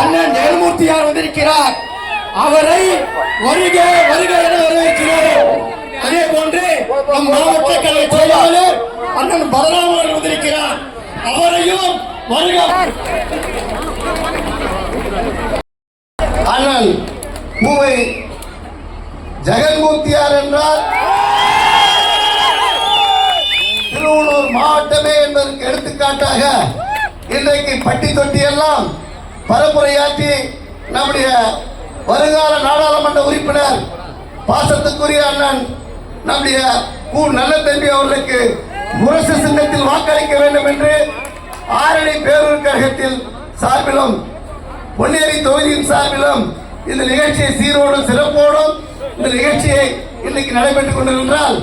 அண்ணன் ஜெயமூர்த்தியார் வந்திருக்கிறார்? அவரை வருக வருக என வரவேற்கிறோம் அதே போன்று நம் மாவட்ட கலை செயலாளர் அண்ணன் பலராம் அவர் வந்திருக்கிறார். அவரையும் வருக. அண்ணன் பூவை ஜெகன்மூர்த்தியார் என்றால் திருவள்ளூர் மாவட்டமே என்பதற்கு எடுத்துக்காட்டாக இன்றைக்கு பட்டி தொட்டி எல்லாம் பரப்புரையாற்றி நம்முடைய வருங்கால நாடாளுமன்ற உறுப்பினர் பாசத்துக்குரிய அண்ணன் நம்முடைய கு நல்ல தம்பி அவர்களுக்கு முரசு சின்னத்தில் வாக்களிக்க வேண்டும் என்று ஆரணி பேரூர் கழகத்தில் சார்பிலும் பொன்னேரி தொகுதியின் சார்பிலும் இந்த நிகழ்ச்சியை சீரோடும் சிறப்போடும் இந்த நிகழ்ச்சியை இன்னைக்கு நடைபெற்றுக் கொண்டிருந்தால்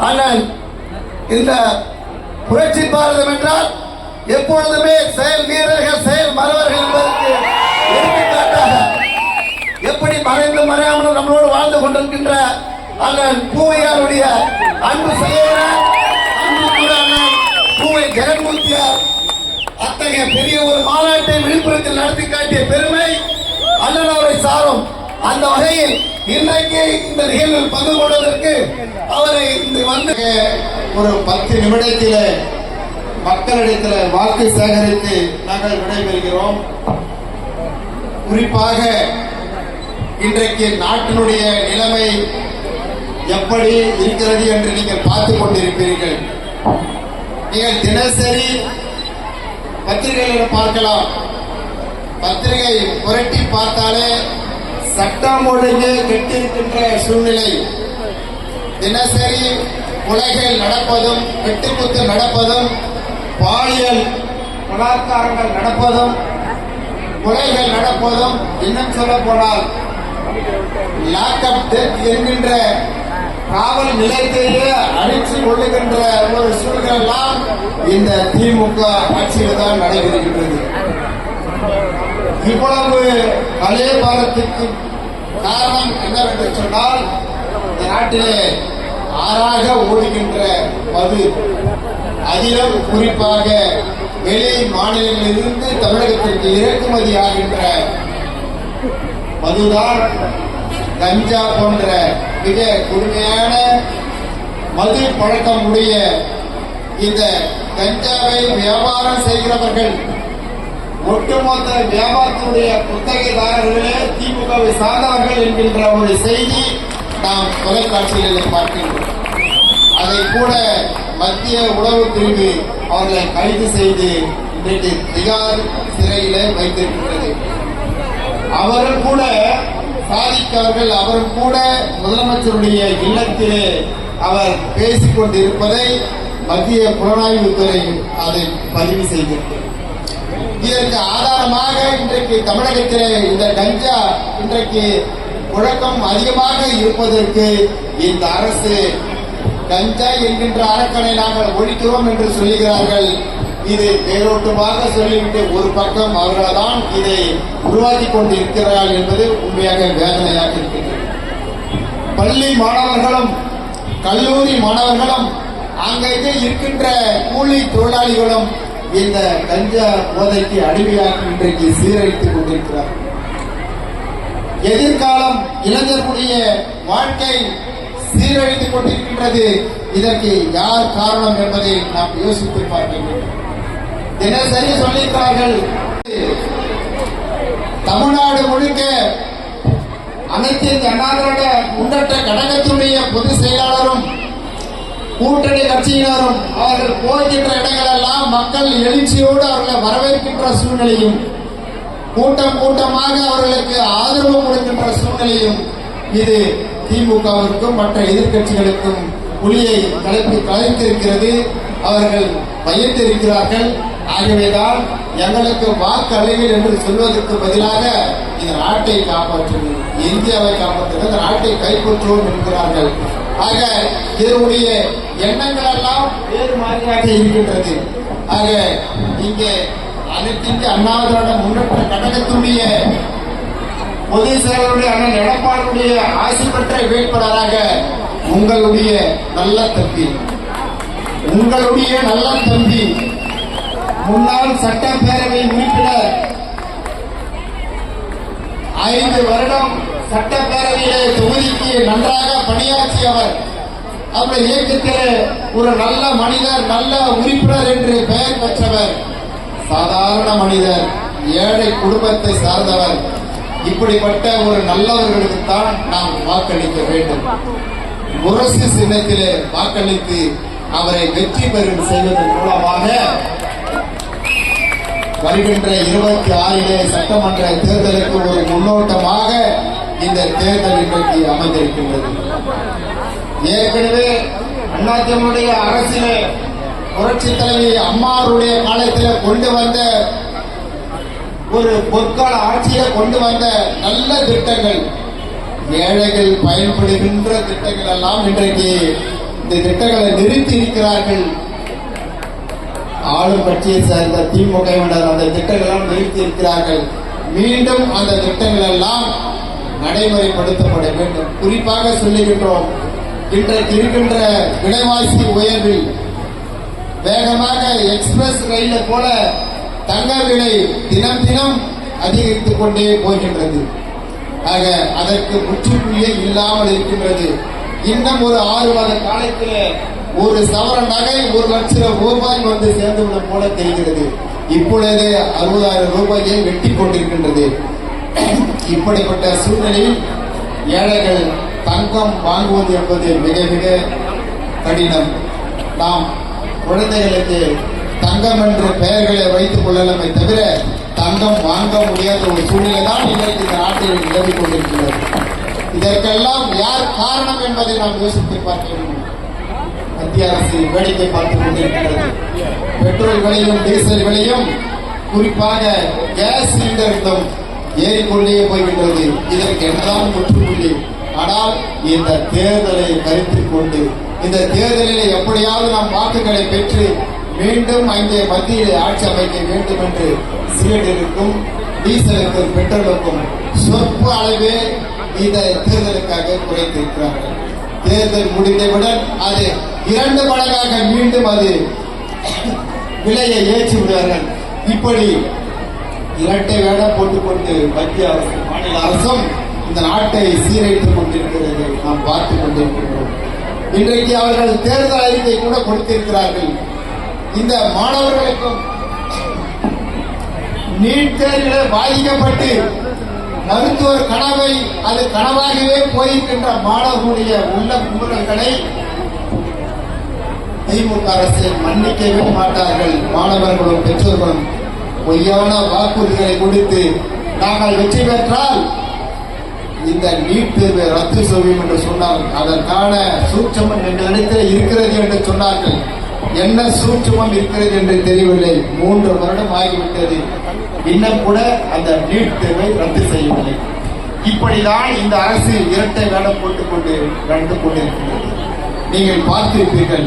அண்ணன் இந்த புரட்சி பாரதம் என்றால் எப்பொழுதுமே செயல் வீரர்கள் செயல் மறவர்கள் என்பதற்கு எடுத்துக்காட்டாக எப்படி மறைந்து மறையாமல் நம்மளோடு வாழ்ந்து கொண்டிருக்கின்ற அண்ணன் பூவையாருடைய அன்பு சகோதரர் அன்பு கூட பூவை ஜெகன்மூர்த்தியார் அத்தகைய பெரிய ஒரு மாநாட்டை விழுப்புரத்தில் நடத்தி காட்டிய பெருமை அண்ணன் அவரை சாரும். அந்த வகையில் இன்றைக்கு இந்த நிகழ்வில் பங்கு கொள்வதற்கு அவரை இந்த வந்து ஒரு பத்து நிமிடத்திலே மக்களிடத்தில் வாக்கு சேகரித்து நாங்கள் விடைபெறுகிறோம். குறிப்பாக இன்றைக்கு நாட்டினுடைய நிலைமை எப்படி இருக்கிறது என்று நீங்கள் பார்த்துக் கொண்டிருப்பீர்கள். நீங்கள் தினசரி பத்திரிகைகளை பார்க்கலாம். பத்திரிகை புரட்டி பார்த்தாலே சட்டம் ஒழுங்கு கெட்டிருக்கின்ற சூழ்நிலை. தினசரி உலகில் நடப்பதும் வெட்டுக்குத்து நடப்பதும் பாலியல் பலாத்காரங்கள் நடப்பதும் கொலைகள் நடப்பதும் இன்னும் சொல்ல போனால் லாக்அப் டெத் என்கின்ற காவல் நிலையத்திலேயே அழிச்சு கொள்ளுகின்ற ஒரு சூழ்நிலாம் இந்த திமுக ஆட்சியில் தான் நடைபெறுகின்றது. இவ்வளவு கலேபாரத்திற்கு காரணம் என்னவென்று சொன்னால் இந்த நாட்டிலே ஆறாக ஓடுகின்ற மது அதிலும் குறிப்பாக வெளி மாநிலங்களிலிருந்து தமிழகத்திற்கு இறக்குமதி ஆகின்ற மதுதான் கஞ்சா போன்ற மிக கொடுமையான மது பழக்கம் உடைய இந்த கஞ்சாவை வியாபாரம் செய்கிறவர்கள் ஒட்டுமொத்த வியாபாரத்துடைய குத்தகைதாரர்களே திமுகவை சார்ந்தவர்கள் என்கின்ற ஒரு செய்தி நாம் தொலைக்காட்சிகளில் பார்க்கின்றோம். அதை கூட மத்திய உளவு பிரிவு அவர்களை கைது செய்து இன்றைக்கு திகார் சிறையில வைத்திருக்கின்றது. அவரும் கூட சாதிக்கார்கள் அவரும் கூட முதலமைச்சருடைய இல்லத்திலே அவர் பேசிக் கொண்டிருப்பதை மத்திய புலனாய்வுத்துறை அதை பதிவு செய்திருக்கிறது இதற்கு ஆதாரமாக இன்றைக்கு தமிழகத்திலே இந்த கஞ்சா இன்றைக்கு புழக்கம் அதிகமாக இருப்பதற்கு இந்த அரசு கஞ்சா என்கின்ற அரக்கனை நாங்கள் ஒழிக்கிறோம் என்று சொல்லுகிறார்கள். இது பேரோட்டமாக சொல்லிவிட்டு ஒரு பக்கம் அவர்கள்தான் இதை உருவாக்கி கொண்டிருக்கிறார்கள் என்பது உண்மையாக வேதனையாக இருக்கின்றது. பள்ளி மாணவர்களும் கல்லூரி மாணவர்களும் அங்கங்கே இருக்கின்ற கூலி தொழிலாளிகளும் இந்த கஞ்சா போதைக்கு அடிமையாக இன்றைக்கு சீரழித்துக் கொண்டிருக்கிறார்கள். எதிர்காலம் இளைஞர்களுடைய வாழ்க்கை சீரழித்துக் கொண்டிருக்கின்றது. இதற்கு யார் காரணம் என்பதை நாம் யோசித்து பார்க்க வேண்டும். தினசரி சொல்லியிருக்கிறார்கள் தமிழ்நாடு முழுக்க அனைத்து இந்திய முன்னற்ற முன்னேற்ற கழகத்துடைய பொதுச் செயலாளரும் கூட்டணி கட்சியினரும் அவர்கள் போகின்ற இடங்களெல்லாம் மக்கள் எழுச்சியோடு அவர்களை வரவேற்கின்ற சூழ்நிலையும் கூட்டம் கூட்டமாக அவர்களுக்கு ஆதரவு கொடுக்கின்ற சூழ்நிலையும் இது. திமுகவிற்கும் மற்ற எதிர்க்கட்சிகளுக்கும் புலியை கலப்பி கலைத்திருக்கிறது. அவர்கள் பயந்திருக்கிறார்கள். ஆகவேதான் எங்களுக்கு வாக்கு என்று சொல்வதற்கு பதிலாக இந்த நாட்டை காப்பாற்றுவோம். இந்தியாவை காப்பாற்றுவோம். இந்த நாட்டை கைப்பற்றுவோம் என்கிறார்கள். ஆக இதனுடைய எண்ணங்கள் எல்லாம் வேறு மாதிரியாக இருக்கின்றது. ஆக இங்கே அனைத்திற்கு இந்திய முன்னேற்ற கழகத்துடைய பொதுச் செயலருடைய அண்ணன் எடப்பாடுடைய ஆசி பெற்ற வேட்பாளராக உங்களுடைய நல்ல தம்பி. உங்களுடைய நல்ல தம்பி. முன்னாள் சட்டப்பேரவை உறுப்பினர். சட்டப்பேரவையிலே தொகுதிக்கு நன்றாக பணியாற்றியவர். அவருடைய இயக்கத்திலே ஒரு நல்ல மனிதர் நல்ல உறுப்பினர் என்று பெயர் பெற்றவர். சாதாரண மனிதர் ஏழை குடும்பத்தை சார்ந்தவர். இப்படிப்பட்ட ஒரு நல்லவர்களுக்கு தான் நாம் வாக்களிக்க வேண்டும். முரசு சின்னத்திலே வாக்களித்து அவரை வெற்றி பெறும் செய்வதன் மூலமாக வருகின்ற இருபத்தி ஆறிலே சட்டமன்ற தேர்தலுக்கு ஒரு முன்னோட்டமாக இந்த தேர்தல் இன்றைக்கு அமைந்திருக்கின்றது. ஏற்கனவே அண்ணாதிமுடைய அரசிலே புரட்சி தலைவி அம்மாருடைய காலத்தில் கொண்டு வந்த ஒரு பொற்கால ஆட்சியை கொண்டு வந்த நல்ல திட்டங்கள். ஏழைகள் பயன்படுகின்ற திட்டங்கள் எல்லாம் இன்றைக்கு இந்த திட்டங்களை நிறுத்தி இருக்கிறார்கள். ஆளும் கட்சியை சேர்ந்த திமுகவினர் அந்த திட்டங்களெல்லாம் நிறுத்தி இருக்கிறார்கள். மீண்டும் அந்த திட்டங்கள் எல்லாம் நடைமுறைப்படுத்தப்பட வேண்டும். குறிப்பாக சொல்லுகின்றோம் இன்றைக்கு இருக்கின்ற விலைவாசி உயர்வில் வேகமாக எக்ஸ்பிரஸ் ரயிலை போல தங்க விலை தினம் தினம் அதிகரித்துக் கொண்டே போகின்றது. ஆக அதற்கு முற்றுப்புள்ளியே இல்லாமல் இருக்கின்றது. இன்னும் ஒரு ஆறு மாத காலத்திலே ஒரு சவர நகை ஒரு லட்சம் ரூபாய் வந்து சேர்ந்துவிடும் போல தெரிகிறது. இப்பொழுது அறுபதாயிரம் ரூபாயை வெட்டி கொண்டிருக்கின்றது. இப்படிப்பட்ட சூழ்நிலையில் ஏழைகள் தங்கம் வாங்குவது என்பது மிக மிக கடினம். நாம் குழந்தைகளுக்கு தங்கம் என்ற பெயர்களை வைத்துக் கொள்ளலாமே தவிர தங்கம் வாங்க முடியாத ஒரு சூழ்நிலை தான் இன்றைக்கு இந்த நாட்டில் நிலவி கொண்டிருக்கிறது. இதற்கெல்லாம் யார் காரணம் என்பதை நாம் யோசித்து பார்க்க வேண்டும். மத்திய அரசு வேடிக்கை பார்த்துக் கொண்டிருக்கிறது. பெட்ரோல் விலையும் டீசல் விலையும் குறிப்பாக கேஸ் சிலிண்டர்களும் ஏறிக்கொண்டே போய்விட்டது. இதற்கு என்னதான் முற்றுப்புள்ளி. ஆனால் இந்த தேர்தலை கருத்தில் கொண்டு இந்த தேர்தலில் எப்படியாவது நாம் வாக்குகளை பெற்று மீண்டும் அங்கே மத்தியில் ஆட்சி அமைக்க வேண்டும் என்று சிலிண்டருக்கும் டீசலுக்கும் பெட்ரோலுக்கும் சொற்ப அளவே இந்த தேர்தலுக்காக குறைத்திருக்கிறார்கள். தேர்தல் முடிந்தவுடன் அது இரண்டு மடங்காக மீண்டும் அது விலையை ஏற்றி விடுவார்கள். இப்படி இரட்டை வேடம் போட்டுக்கொண்டு மத்திய அரசு மாநில அரசும் இந்த நாட்டை சீரழித்துக் கொண்டிருக்கிறது. நாம் பார்த்துக் கொண்டிருக்கிறோம் இன்றைக்கு அவர்கள் தேர்தல் அறிக்கை கூட கொடுத்திருக்கிறார்கள். இந்த மாணவர்களுக்கும் நீட் தேர்வில் பாதிக்கப்பட்டு மருத்துவர் கனவை அது கனவாகவே போயிருக்கின்ற மாணவர்களுடைய உள்ள குமுறல்களை திமுக அரசு மன்னிக்கவே மாட்டார்கள். மாணவர்களும் பெற்றோர்களும் பொய்யான வாக்குறுதிகளை கொடுத்து நாங்கள் வெற்றி பெற்றால் இந்த நீட் தேர்வை ரத்து செய்யும் என்று சொன்னார் அதற்கான சூட்சமம் எங்களிடத்தில் இருக்கிறது என்று சொன்னார்கள். என்ன சூட்சமம் இருக்கிறது என்று தெரியவில்லை. மூன்று வருடம் ஆகிவிட்டது. இன்னும் கூட அந்த நீட் தேர்வை ரத்து செய்யவில்லை. இப்படிதான் இந்த அரசு இரட்டை வேடம் போட்டுக் கொண்டு நடந்து கொண்டிருக்கிறது. நீங்கள் பார்த்திருப்பீர்கள்.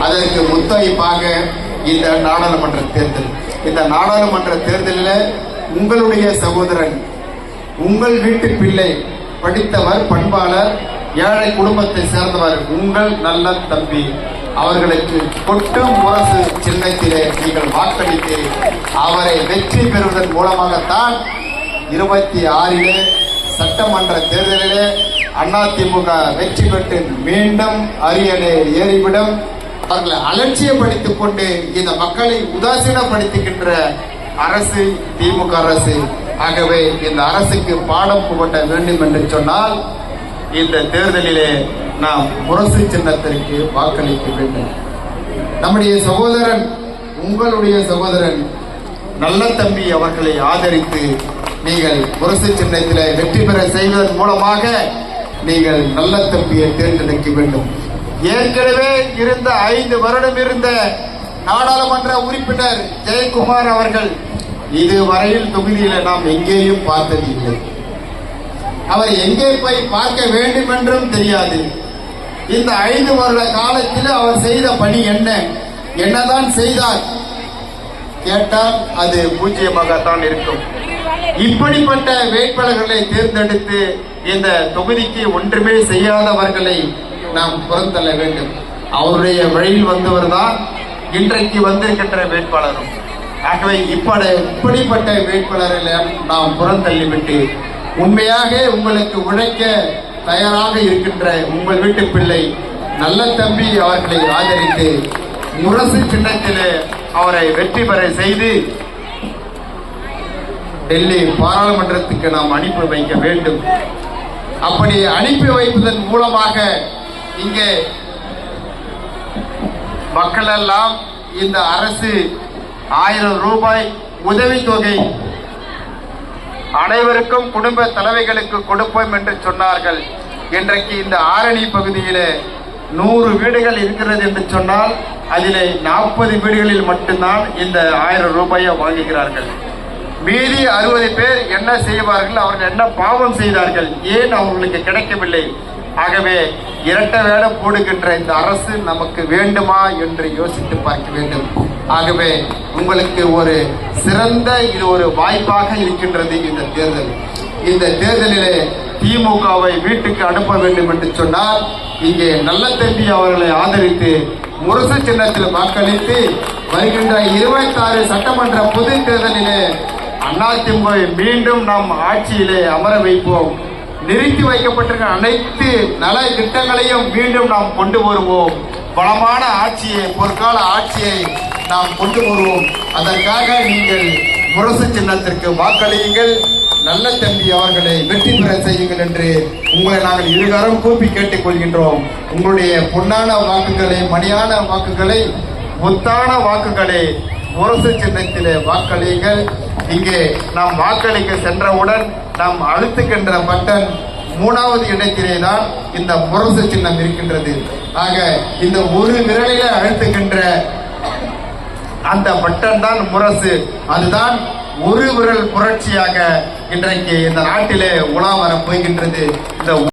அதற்கு முத்தாய்ப்பாக இந்த நாடாளுமன்ற தேர்தல். இந்த நாடாளுமன்ற தேர்தலில் உங்களுடைய சகோதரன் உங்கள் வீட்டு பிள்ளை படித்தவர் பண்பாளர் ஏழை குடும்பத்தை சேர்ந்தவர் உங்கள் நல்ல தம்பி. அவர்களுக்கு கொட்டு முரசு சின்னத்திலே நீங்கள் வாக்களித்து அவரை வெற்றி பெறுவதன் மூலமாகத்தான் இருபத்தி ஆறிலே சட்டமன்ற தேர்தலிலே அதிமுக வெற்றி பெற்று மீண்டும் அரியணை ஏறிவிடும். அவர்களை அலட்சியப்படுத்திக் கொண்டு இந்த மக்களை உதாசீனப்படுத்துகின்ற அரசு திமுக அரசு. ஆகவே இந்த அரசுக்கு பாடம் புகட்ட வேண்டும் என்று சொன்னால் இந்த தேர்தலிலே நாம் முரசு சின்னத்திற்கு வாக்களிக்க வேண்டும். நம்முடைய சகோதரன் உங்களுடைய சகோதரன் நல்ல தம்பி அவர்களை ஆதரித்து நீங்கள் முரசு சின்னத்தில் வெற்றி பெற செய்வதன் மூலமாக நீங்கள் நல்ல தம்பியை தேர்ந்தெடுக்க வேண்டும். ஏற்கனவே இருந்த ஐந்து வருடம் இருந்த நாடாளுமன்ற உறுப்பினர் ஜெயக்குமார் அவர்கள் இதுவரையில் தொகுதியில நாம் எங்கேயும் பார்த்தது இல்லை அவர் எங்கே போய் பார்க்க வேண்டும் என்றும் தெரியாது. இந்த ஐந்து வருட காலத்தில் அவர் செய்த பணி என்ன? என்னதான் செய்தார்? கேட்டால் அது பூஜ்ஜியமாகத்தான் இருக்கும். இப்படிப்பட்ட வேட்பாளர்களை தேர்ந்தெடுத்து இந்த தொகுதிக்கு ஒன்றுமே செய்யாதவர்களை நாம் புறந்தள்ள வேண்டும். அவருடைய வழியில் வந்தவர் தான் இன்றைக்கு வந்திருக்கின்ற வேட்பாளரும். ஆகவே இப்பட இப்படிப்பட்ட வேட்பாளர்களை நாம் புறந்தள்ளிவிட்டு உண்மையாக உங்களுக்கு உழைக்க தயாராக இருக்கின்ற உங்கள் வீட்டு பிள்ளை நல்ல தம்பி அவர்களை ஆதரித்து முரசு சின்னத்திலே அவரை வெற்றி பெற செய்து டெல்லி பாராளுமன்றத்துக்கு நாம் அனுப்பி வைக்க வேண்டும். அப்படி அனுப்பி வைப்பதன் மூலமாக இங்கே மக்கள் எல்லாம் இந்த அரசு ஆயிரம் ரூபாய் உதவித்தொகை அனைவருக்கும் குடும்ப தலைவைகளுக்கு கொடுப்போம் என்று சொன்னார்கள். இன்றைக்கு இந்த ஆரணி பகுதியிலே நூறு வீடுகள் இருக்கிறது என்று சொன்னால் அதிலே நாற்பது வீடுகளில் மட்டும்தான் இந்த ஆயிரம் ரூபாயை வாங்குகிறார்கள். மீதி அறுபது பேர் என்ன செய்வார்கள்? அவர்கள் என்ன பாவம் செய்தார்கள்? ஏன் அவர்களுக்கு கிடைக்கவில்லை? ஆகவே இரட்டை வேடம் போடுகின்ற இந்த அரசு நமக்கு வேண்டுமா என்று யோசித்து பார்க்க வேண்டும். ஆகவே உங்களுக்கு ஒரு சிறந்த இது ஒரு வாய்ப்பாக இருக்கின்றது இந்த தேர்தல். இந்த தேர்தலிலே திமுகவை வீட்டுக்கு அனுப்ப வேண்டும் என்று சொன்னால் இங்கே நல்ல தம்பி அவர்களை ஆதரித்து முரசு சின்னத்தில் வாக்களித்து வருகின்ற இருபத்தாறு சட்டமன்ற பொது தேர்தலிலே அதிமுக மீண்டும் நாம் ஆட்சியிலே அமர வைப்போம். நிறுத்தி வைக்கப்பட்டிருக்கிற அனைத்து நல திட்டங்களையும் மீண்டும் நாம் கொண்டு வருவோம். வளமான ஆட்சியை பொற்கால ஆட்சியை நாம் கொண்டு வருவோம். அதற்காக நீங்கள் முரசு சின்னத்திற்கு வாக்களியுங்கள். நல்ல தம்பி அவர்களை வெற்றி பெற செய்யுங்கள் என்று உங்களை நாங்கள் இருகாரம் கூப்பி கேட்டுக்கொள்கின்றோம். உங்களுடைய பொன்னான வாக்குகளை மணியான வாக்குகளை முத்தான வாக்குகளை முரசு சின்னத்திலே வாக்களியுங்கள். இங்கே நாம் வாக்களிக்க சென்றவுடன் நாம் அழுத்துகின்ற பட்டன் மூணாவது இடத்திலே தான் இந்த முரசு சின்னம் இருக்கின்றது. ஆக இந்த ஒரு விரலில அழுத்துகின்ற அந்த பட்டன் தான் முரசு. அதுதான் ஒரு விரல் புரட்சியாக இன்றைக்கு இந்த நாட்டிலே உலா வர போகின்றது. இந்த